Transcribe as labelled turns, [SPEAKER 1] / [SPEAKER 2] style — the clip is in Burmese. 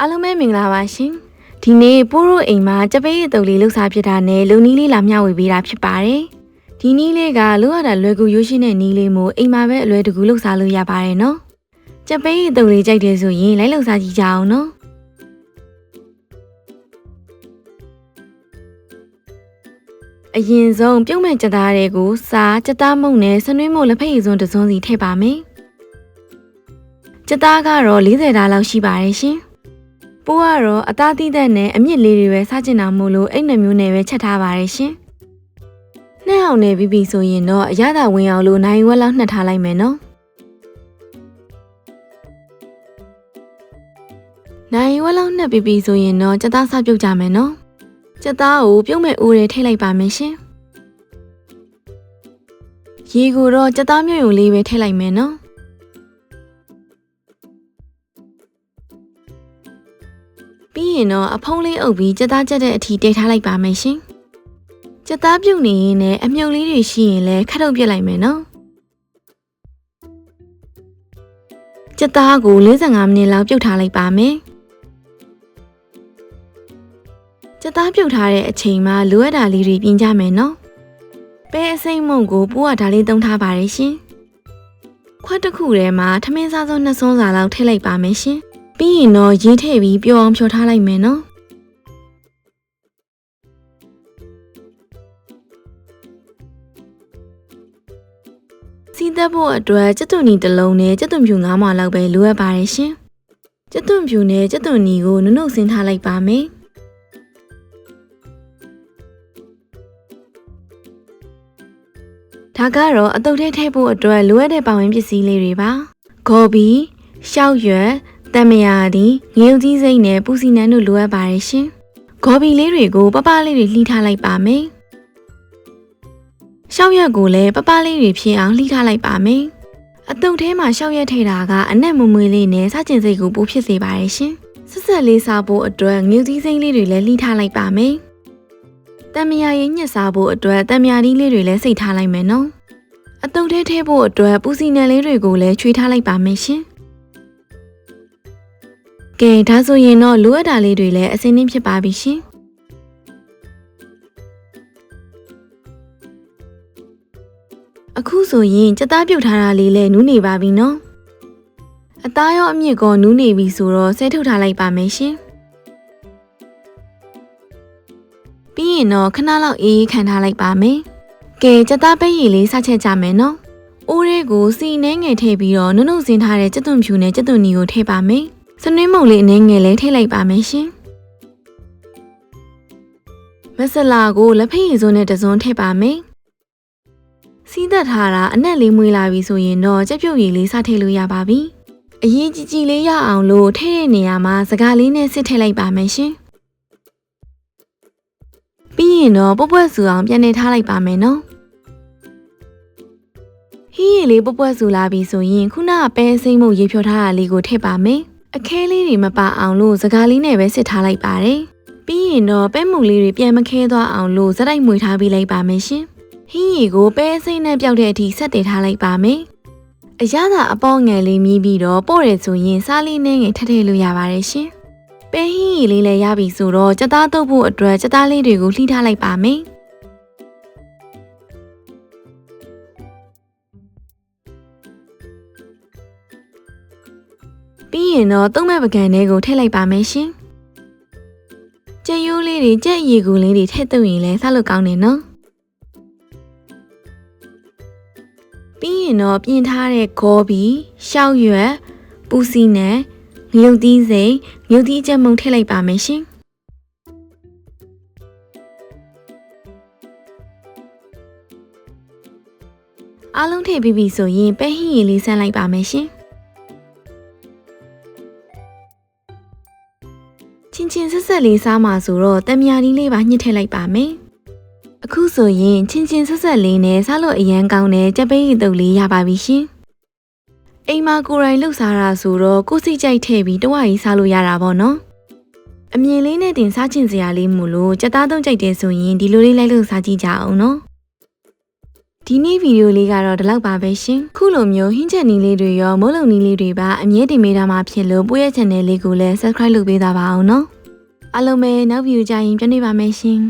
[SPEAKER 1] အားလုံးပဲမင်္ဂလာပါရှင်ဒီနေ့ပိုးရိုအိမ်မှာကြပိတ်ရတုပ်လေးလှုပ်စားဖြစ်တာနဲ့လုံနီးလေးလာမျှဝေပေးတာဖြစ်ပါတယ်ဒီနီးလေးကလိုရတာလွယ်ကူရိုးရှင်းတဲ့နီးလေးမို့အိမ်မှာပဲအလွယ်တကူလှုပ်စားလို့ရပါတယ်နော်ကြပိတ်ရတုပ်လေးကြိုက်တယ်ဆိုရင်လိုက်လှုပ်စားကြည့်ကြအောင်နော်အရင်ဆုံးပြုံးမဲ့ကြသားတွေကိုစားကြသားမုံနဲ့ဆနွေးမို့လက်ဖက်ရည်စွန်းတစ်စုံစီထည့်ပါမယ်ကြသားကတော့40ဒါလောက်ရှိပါတယ်ရှင်။ ပိုးကတော့အသားသီးသက်နဲ့အမြင့်လေးတွေပဲစားကျင်တာမို့လို့အဲ့နှမျိုးနဲ့ပဲချက်ထားပါတယ်ရှင်။နှစ်အောင်နဲ့ပြီးပြီဆိုရင်တော့အရသာဝင်အောင်လို့နိုင်ဝက်လောက်နှက်ထားလိုက်မယ်နော်။နိုင်ဝက်လောက်နှက်ပြီးပြီဆိုရင်တော့ကြက်သားစပြုတ်ကြမယ်နော်။ကြက်သားကိုပြုတ်မဲ့အိုးထဲထည့်လိုက်ပါမယ်ရှင်။ရေကိုတော့ကြက်သားမြုပ်ရုံလေးပဲထည့်လိုက်မယ်နော်။ ပြီးရင်တော့အဖုံးလေးအုပ်ပြီးကြက်သားကြက်တဲ့အထိတိတ်ထားလိုက်ပါမယ်ရှင်။ကြက်သားပြုတ်နေရင်လည်းအမြုပ်လေးတွေရှိရင်လည်းခတ်ထုတ်ပြစ်လိုက်မယ်နော်။ကြက်သားကို45မိနစ်လောက်ပြုတ်ထားလိုက်ပါမယ်။ကြက်သားပြုတ်ထားတဲ့အချိန်မှာလိုအပ်တာလေးတွေပြင်ကြမယ်နော်။ပဲအစိမ့်မုံကိုပိုးကဒါလေးသုံးထားပါတယ်ရှင်။ခွက်တစ်ခုထဲမှာထမင်းစားစုံနှစ်စွန်းစာလောက်ထည့်လိုက်ပါမယ်ရှင်။ ပြီးရင်တော့ရေထည့်ပြီးပျော်အောင်ဖြော်ထားလိုက်မယ်နော်စီးသက်ဖို့အတွက်ကျက်သွန်နီတစ်လုံးနဲ့ကျက်သွန်ဖြူ9မာလောက်ပဲလိုအပ်ပါတယ်ရှင်ကျက်သွန်ဖြူနဲ့ကျက်သွန်နီကိုနုနုဆင်းထားလိုက်ပါမယ်ဒါကတော့အတုတ်ထဲထည့်ဖို့အတွက်လိုအပ်တဲ့ပါဝင်ပစ္စည်းလေးတွေပါဂေါ်ဘီရှောက်ရွက် တမယာသည်ငရုတ်ကြီးစိမ့်နဲ့ပူစီနန်းတို့လိုအပ်ပါတယ်ရှင်။ဂေါ်ဘီလေးတွေကိုပပလေးတွေလှီးထားလိုက်ပါမယ်။ရှောက်ရက်ကိုလည်းပပလေးတွေဖြစ်အောင်လှီးထားလိုက်ပါမယ်။အတုပ်ထဲမှာရှောက်ရက်ထိတာကအနက်မမွေးလေးနဲ့စကျင်စိတ်ကိုပိုးဖြစ်စေပါတယ်ရှင်။ဆက်ဆက်လေးစားဖို့အတွက်ငရုတ်ကြီးစိမ့်လေးတွေလည်းလှီးထားလိုက်ပါမယ်။တမယာရင်ညှက်စားဖို့အတွက်တမယာဒီလေးတွေလည်းစိတ်ထားလိုက်မယ်နော်။အတုပ်ထဲထည့်ဖို့အတွက်ပူစီနန်းလေးတွေကိုလည်းချွေးထားလိုက်ပါမယ်ရှင်။ ကဲဒါဆိုရင်တော့လိုအပ်တာလေးတွေလည်းအစင်းနှင်းဖြစ်ပါပြီရှင်အခုဆိုရင်ကြက်သားပြုတ်ထားတာလေးလည်းနူးနေပါပြီနော်အသားရောအမြင့်ကောနူးနေပြီဆိုတော့ဆဲထုတ်ထားလိုက်ပါမယ်ရှင်ပြီးရင်တော့ခဏလောက်အေးအေးခံထားလိုက်ပါမယ်ကဲကြက်သားပဲ့ရည်လေးစချက်ကြမယ်နော်အိုးလေးကိုစီနှဲငယ်ထည့်ပြီးတော့နုံနုံစင်ထားတဲ့ကြက်သွန်ဖြူနဲ့ကြက်သွန်နီကိုထည့်ပါမယ် စနွေးမုံလေးအနှဲငယ်လေးထည့်လိုက်ပါမယ်ရှင်မဆလာကိုလက်ဖက်ရည်စုံနဲ့တစုံထည့်ပါမယ်စီးသက်ထားတာအနက်လေးမွေးလာပြီဆိုရင်တော့ကြက်ပြုတ်ရည်လေးစထည့်လို့ရပါပြီအရင်ကြီးကြီးလေးရအောင်လို့ထည့်တဲ့နေရာမှာစကားလေးနဲ့စစ်ထည့်လိုက်ပါမယ်ရှင်ပြီးရင်တော့ပွက်ပွက်ဆူအောင်ပြန်နေထားလိုက်ပါမယ်နော်ဟင်းရည်လေးပွက်ပွက်ဆူလာပြီဆိုရင်ခုနကပဲစိမ့်မှုရေဖြောထားတာလေးကိုထည့်ပါမယ် အခဲလေးတွေမပါအောင်လို့စကားလေးနဲ့ပဲစစ်ထားလိုက်ပါတယ်။ပြီးရင်တော့ပဲမှုလေးတွေပြန်မခဲသွားအောင်လို့ဇက်တိုက်မွေထားပေးလိုက်ပါမယ်ရှင်။ဟင်းရီကိုပဲစိမ့်နဲ့ပြောက်တဲ့အထိဆက်တည်ထားလိုက်ပါမယ်။အရသာအပေါငယ်လေးမြည်ပြီးတော့ပို့ရဆိုရင်စားလေးနဲ့ငယ်ထထည့်လို့ရပါတယ်ရှင်။ပဲဟင်းရီလေးလည်းရပြီဆိုတော့ကြက်သားတုပ်ဖို့အတွက်ကြက်သားလေးတွေကိုလှီးထားလိုက်ပါမယ်။ ပြီးရင်တော့သုံးမဲ့ပကံတွေကိုထည့်လိုက်ပါမယ်ရှင်။ကြက်ရိုးလေးတွေကြက်ရီကူလေးတွေထည့်သွင်းရင်လည်းစားလို့ကောင်းတယ်နော်။ပြီးရင်တော့ပြင်ထားတဲ့ဂေါ်ဘီရှောက်ရွက်ပူစီနဲ့ငရုတ်သီးစိမ်ငရုတ်သီးချက်မုံထည့်လိုက်ပါမယ်ရှင်။အားလုံးထည့်ပြီးပြီဆိုရင်ပဲဟင်းရည်လေးဆန်းလိုက်ပါမယ်ရှင်။ ချင်းချင်းဆက်ဆက်လေးစားမှာဆိုတော့တမယာဒီလေးပါညှစ်ထည့်လိုက်ပါမယ်။အခုဆိုရင်ချင်းချင်းဆက်ဆက်လေးနဲ့စားလို့အရန်ကောင်းတဲ့ကြက်ပိတ်ရီတုပ်လေးရပါပြီရှင်။အိမ်မှာကိုယ်တိုင်လှုပ်စားတာဆိုတော့ကိုစိတ်ကြိုက်ထည့်ပြီးတဝါရီစားလို့ရတာပေါ့နော်။အမြင်လေးနဲ့တင်စားချင်စရာလေးမို့လို့ကြက်သားသုံးကြိုက်တယ်ဆိုရင်ဒီလိုလေးလိုက်လို့စားကြည့်ကြအောင်နော်။ ဒီနေ့ဗီဒီယိုလေးကတော့ဒီလောက်ပါပဲရှင်ခုလိုမျိုးဟင်းချက်နီးလေးတွေရောမိုးလုံနီးလေးတွေပါအမြဲတင်ပေးထားမှာဖြစ်လို့ပို့ရဲ့ channel လေးကိုလည်း subscribe လုပ်ပေးသားပါအောင်နော်အားလုံးပဲနောက်ဗီဒီယိုကြရင်ပြန်နေပါမယ်ရှင်